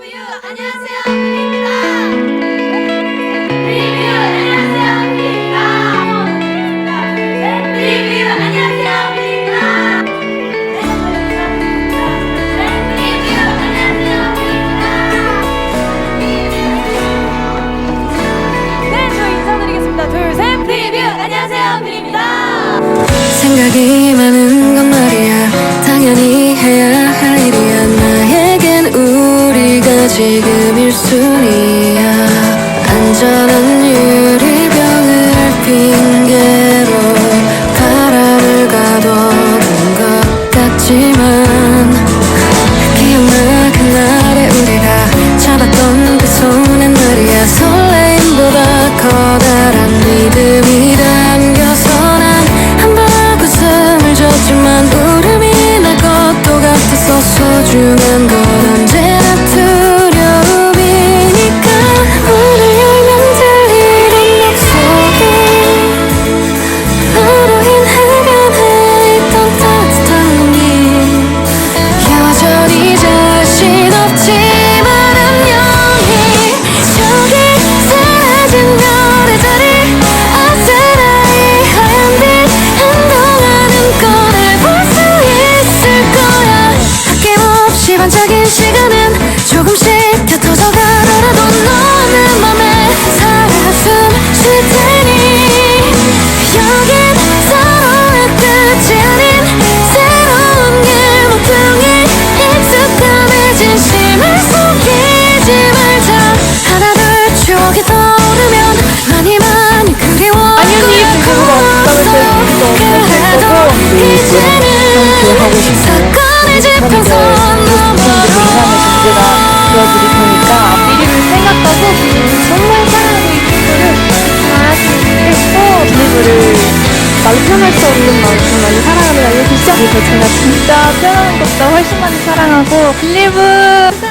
리뷰 안녕하세요, 비입니다. 네. 생각이 많은 지금 1순위야. 안전한 유리병을 핑계로 바람을 가둬둔 것 같지만 반짝인 표현할 수 없는 만큼 많이 사랑하는 알려주시죠? 그래서 제가 진짜 표현하는 것보다 훨씬 많이 사랑하고 빌리브